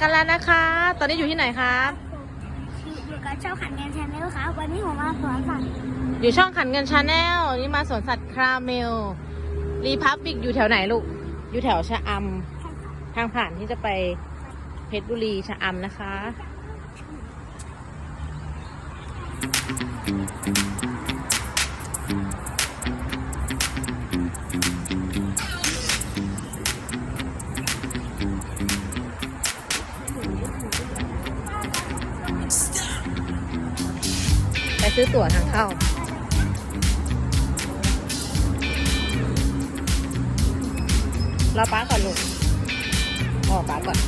กันแล้วนะคะ ตอนนี้อยู่ที่ไหนครับอยู่กับเจ้าขันแกนแชนแนลครับวันนี้ผมมาสวนสัตว์อยู่ช่องขันเงินชาแนลนี่มาสวนสัตว์คราเมลรีพับบิกอยู่แถวไหนลูก อยู่แถวชะอำทางผ่านที่จะไปเพชรบุรีชะอำนะคะไป ซื้อตั๋วทางเข้า เราป้าก่อนลูกรอป้าก่อน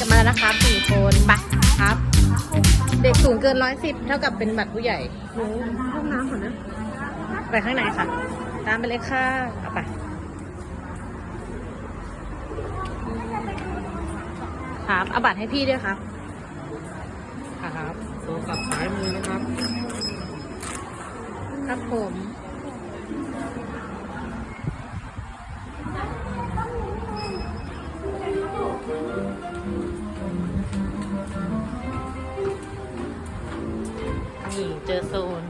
กันมาแล้วนะครับสี่คนไปครับ เด็กสูงเกินร้อยสิบเท่ากับเป็นบัตรผู้ใหญ่ห้องน้ำก่อนนะไปข้างในค่ะ ตามไปเลยค่ะเอาไปครับเอาบัตรให้พี่ด้วยครับครับโทรศัพท์ซ้ายมือนะครับ ครับผม เจอโซน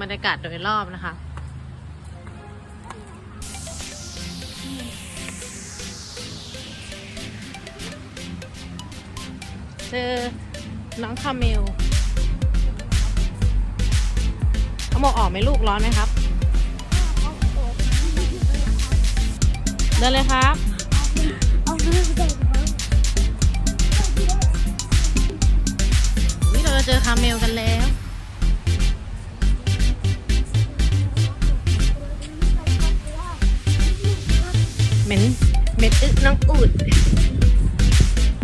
บรรยากาศโดยรอบนะคะเจอน้องคาเมลเอาหมกออกไหมลูกร้อนไหมครับ เดินเลยครับ เอาเรื่องเด็กครับนี่เราจะเจอคาเมลกันแล้ว เหม็นเหม็นอึน้องอูด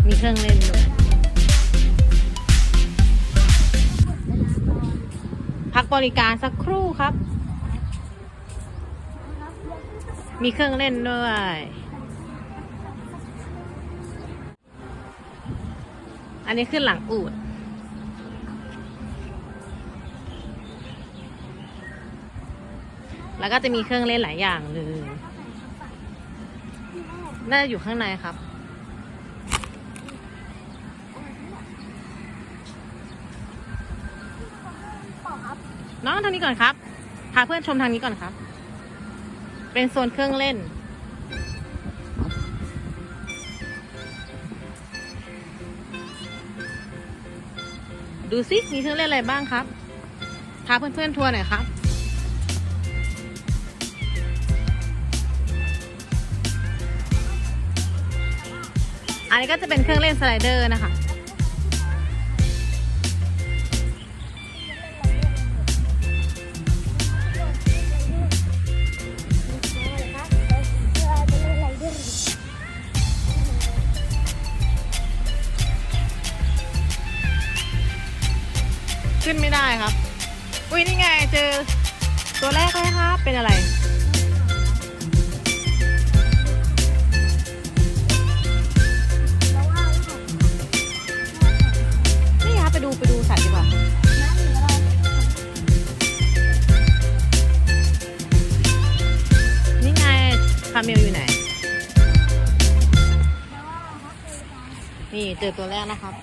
มีเครื่องเล่นด้วยพักบริการสักครู่ครับ มีเครื่องเล่นด้วย อันนี้ขึ้นหลังอูด แล้วก็จะมีเครื่องเล่นหลายอย่างเลย น่าจะอยู่ข้างในครับ น้องทางนี้ก่อนครับ พาเพื่อนชมทางนี้ก่อนครับ เป็นโซนเครื่องเล่น ดูสิมีเครื่องเล่นอะไรบ้างครับ พาเพื่อนๆทัวร์หน่อยครับ อันนี้ก็จะเป็นเครื่องเล่นสไลเดอร์นะคะ ตัวแรกเลยครับเป็นอะไร นี่ครับไปดูไปดูสัตว์ดีกว่า นี่ไงคาเมลอยู่ไหน นี่เจอตัวแรกนะครับ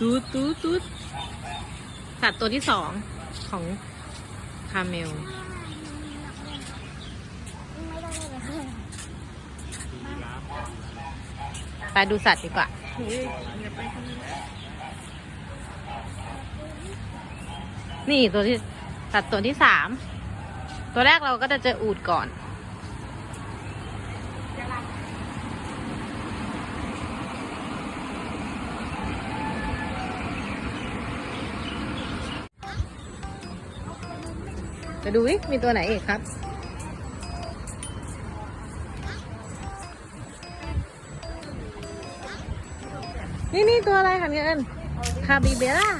ตูดตูดตูดสัตว์ตัวที่สองของคาเมล ไปดูสัตว์ดีกว่า นี่ตัวที่สัตว์ตัวที่สาม ตัวแรกเราก็จะเจออูดก่อน ดูวิมีตัวไหนอีกครับนี่นี่ตัวอะไรคะเงินคาบิเบล่า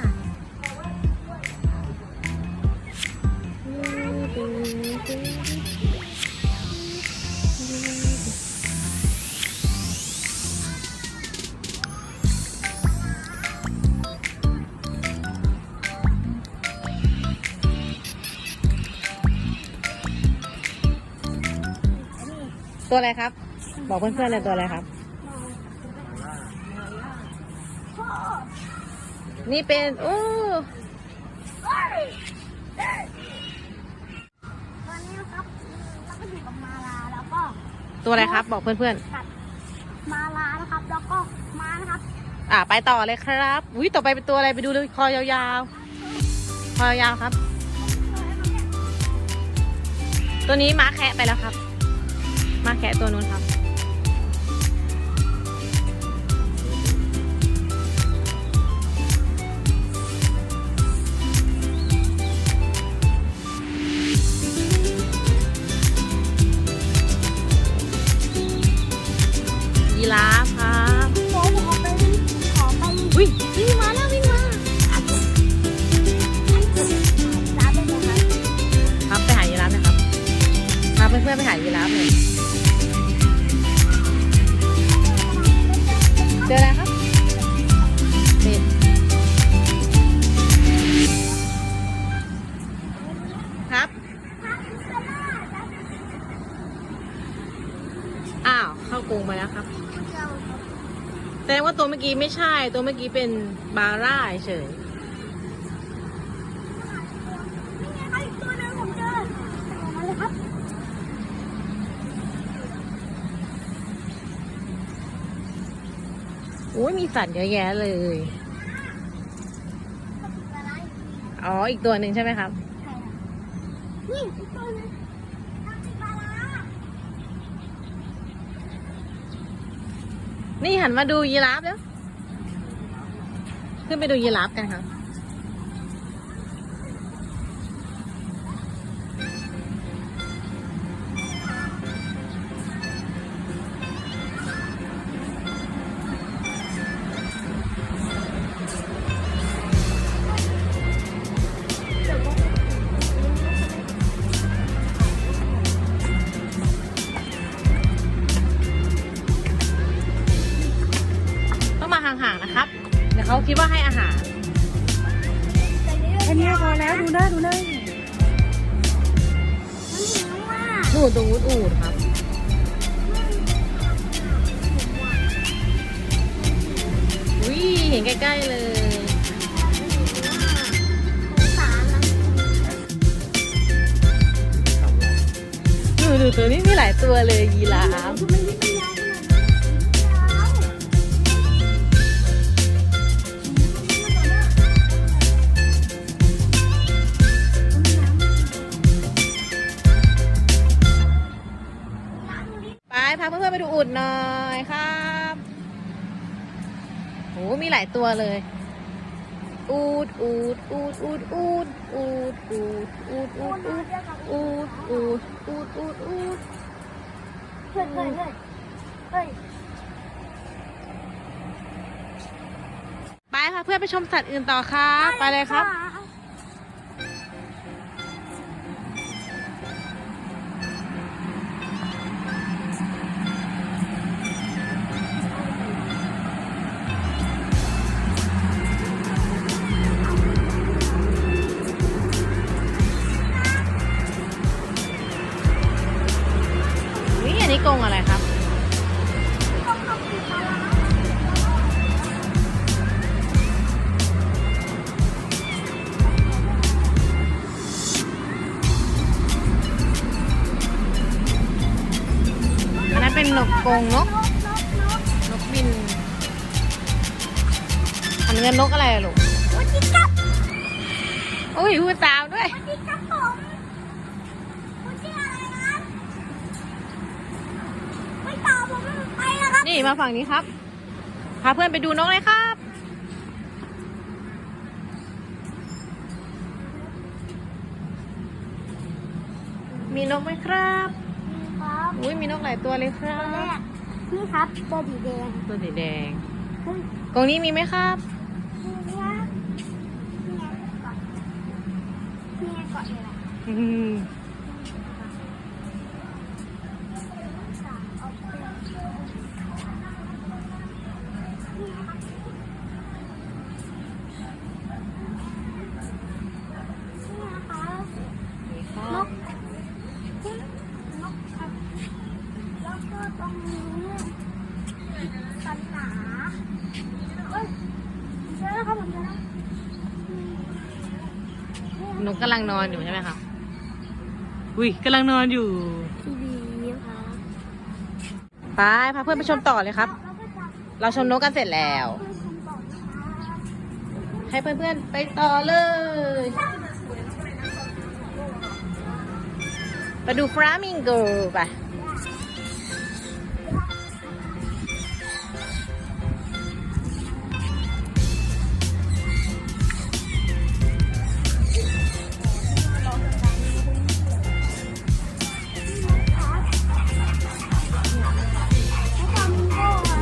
ตัวอะไรครับ บอกเพื่อนๆเลยตัวอะไรครับ นี่เป็นโอ้ตอนนี้นะครับเราก็อยู่กับมาลาแล้วก็ตัวอะไรครับ บอกเพื่อนกับมาลานะครับ แล้วก็มานะครับๆ อ่าไปต่อเลยครับอุ้ยต่อไปเป็นตัวอะไรไปดูเลยคอยาวๆ คอยาวๆครับ ตัวนี้ม้าแคะไปแล้วครับ มาแคะตัวนู้นครับ อกี้ไม่ใช่ ตัวเมื่อกี้เป็นบาร่าเฉยโอ้ยมีสัตว์เยอะแยะเลย อ๋อ อีกตัวหนึ่งใช่ไหมครับ นี่อีกตัวนึงนี่หันมาดูยีราฟแล้ว ขึ้นไปดูยีราฟกันค่ะ คิดว่าให้อาหารแค่นี้พอแล้วดูได้ดูได้นูนตรงนู้นอูดครับอุ้ยเห็นใกล้ๆเลยดูดูตัวนี้มีหลายตัวเลยยีราฟ เพื่อนๆไปดูอูดหน่อยครับโหมีหลายตัวเลย อูดอูดอูดอูดอูดอูดอูดอูดอูดอูดอูดอูดอูดอูดอูดเฮ้ยเฮ้ยเฮ้ยไปพาเพื่อนไปชมสัตว์อื่นต่อครับไปเลยครับ งนก นกบิน อันนี้นกอะไรอะลูกวันนี้ครับโอ้ยพูดตามด้วยวันนี้ครับผมคุณชื่ออะไรครับไม่ตอบผมไปแล้วครับนี่มาฝั่งนี้ครับ พาเพื่อนไปดูนกเลยครับมีนกไหมครับายตัวเลยครัตัวแรบ กนี่ครับตัวสีแดงตัวสีแดงเฮ้ยกรงนี้มีไหมครับนี่นะนี่ไงเกาะนี่ไงเกาะอยู่แหละอืม สามเอาไปนี่นะครับนี่นะคะ มีครั น บ กนกครับแล้วก็ตรงนี้ปัญหาเอ้ยเจอแล้วครับผมเจอแล้ว น กกำลังนอนอยู่ใช่ไหมครับอุ้ยกำลังนอนอยู่ทีวีค่ะไปพาเพื่อนไปชมต่อเลยครับแล้วก็จะเราชมนกกันเสร็จแล้วเพื่อนชมต่อนะคะให้เพื่อนๆไปต่อเลย ไปดูฟลามิงโกไป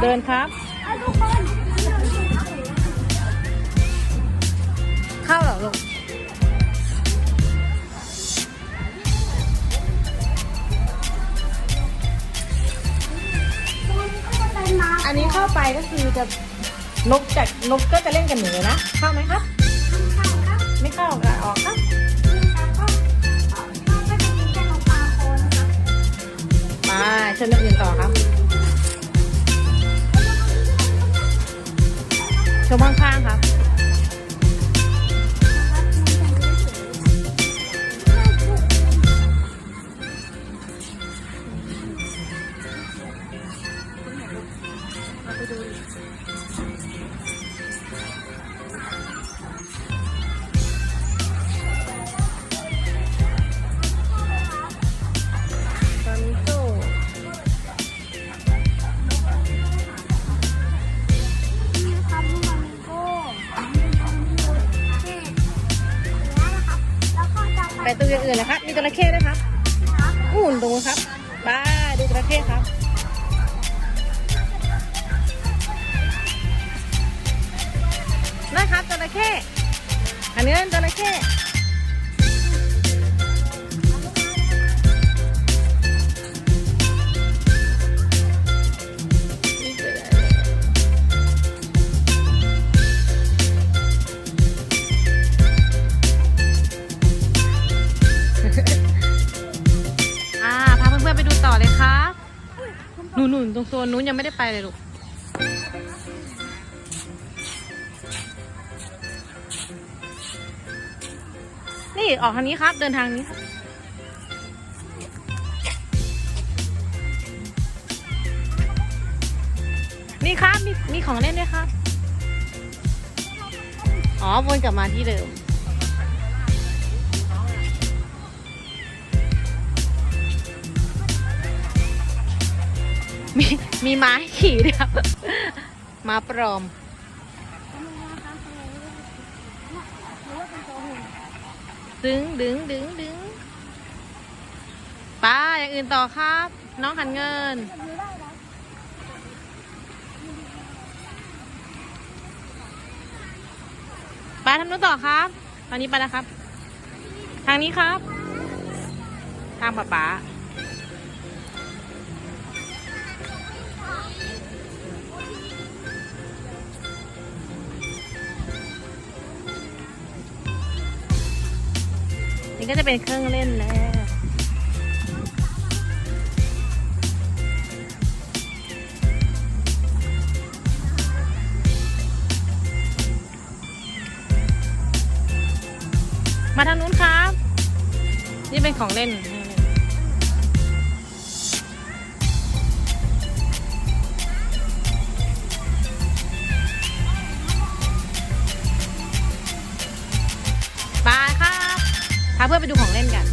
ดินครับอะทุกคนเข้าเหรอลูกเป็นม้าอันนี้เข้าไปก็คือจะนกจากนกก็จะเล่นกับหนูนะ เข้าไหมครับข้างๆครับไม่เข้าก็ออกครับนี่ครับก็ก็ก็จะมีแค่นกปลาโคนนะครับไปชมนกอื่นต่อครับ ชมข้างๆครั ตรงโซนนู้นยังไม่ได้ไปเลยลูกนี่ออกทางนี้ครับ เดินทางนี้ครับนี่ครับมีมีของเล่นด้วยครับ อ๋อวนกลับมาที่เดิม มีม้าให้ขี่ด้วยครับม้าปลอม ดึงดึงดึงดึงป้าอย่างอื่นต่อครับ น้องขันเงิน ป้าทำนู้นต่อครับตอนนี้ไปแล้วครับ ทางนี้ครับ ทางป้าป๋า นี้ก็จะเป็นเครื่องเล่นแล้วมาทางนู้นครับ นี่เป็นของเล่น พาเพื่อนไปดูของเล่นกัน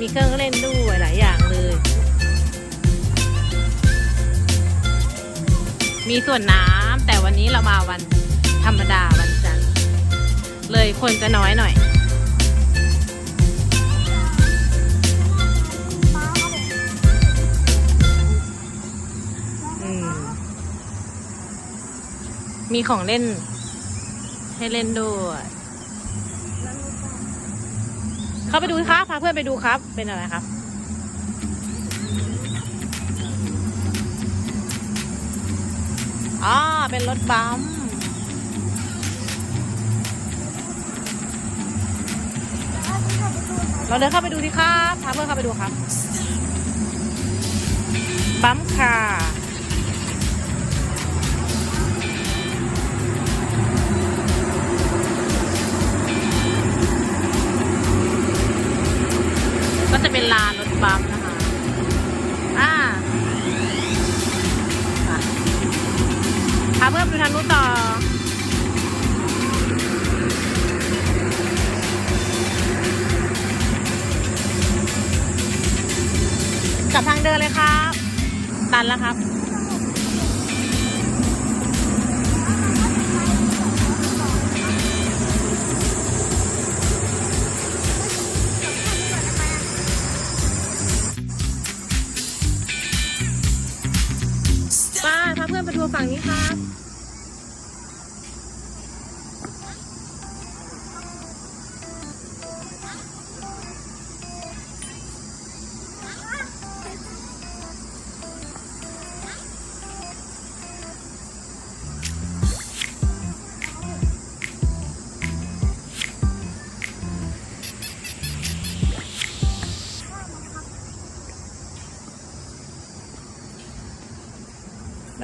มีเครื่องเล่นด้วยหลายอย่างเลย มีส่วนน้ำแต่วันนี้เรามาวันธรรมดาวันจันทร์เลยคนจะน้อยหน่อยมีของเล่นให้เล่นด้วย เขาไปดูครับพาเพื่อนไปดูครับ เป็นอะไรครับ อ๋อ เป็นรถบัมป์เราเดินเข้าไปดูดิครับพาเพื่อนเข้าไปดูครับบัมป์ค่ะ ก็จะเป็นลานรถบัมนะคะ อ่าอะพาเพิ่มดูทางนู้นต่อกับทางเดินเลยครับ ตันแล้วครับ ครั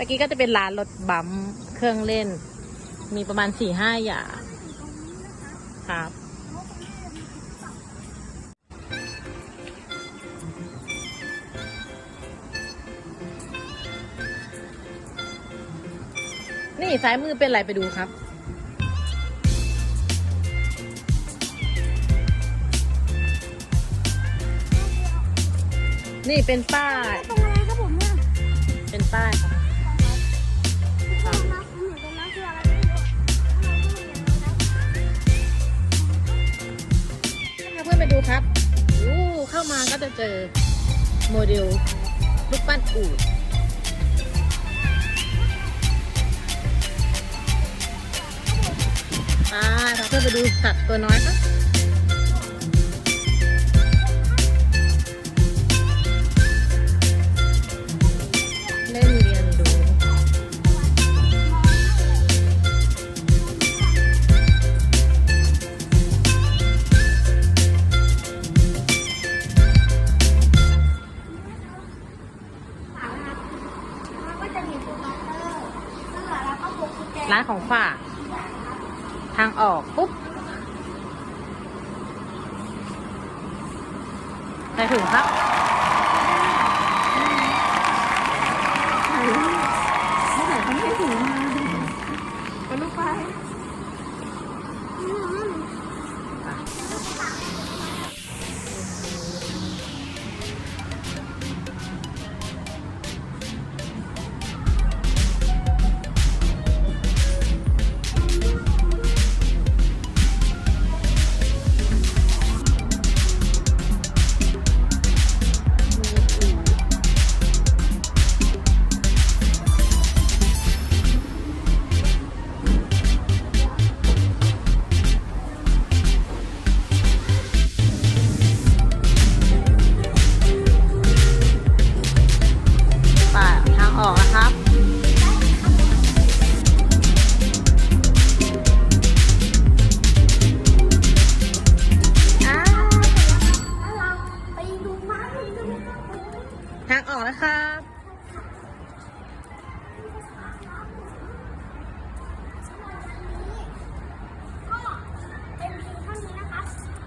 มื่อกี้ก็จะเป็นร้านรถบัมป์เครื่องเล่น มีประมาณสี่ห้าอย่างครับนี่ซ้ายมือเป็นอะไรไปดูครับ นี่เป็นป้าย ตรงไหนครับผมเนี่ย เป็นป้ายครับ ทำไมต้องเรียนไปดูครับอู้เข้ามาก็จะเจอโมเดลรูปปั้นอูดอ่าพาเพื่อนไปดูสัตว์ตัวน้อยครับ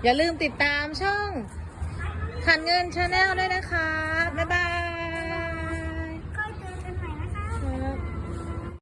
อย่าลืมติดต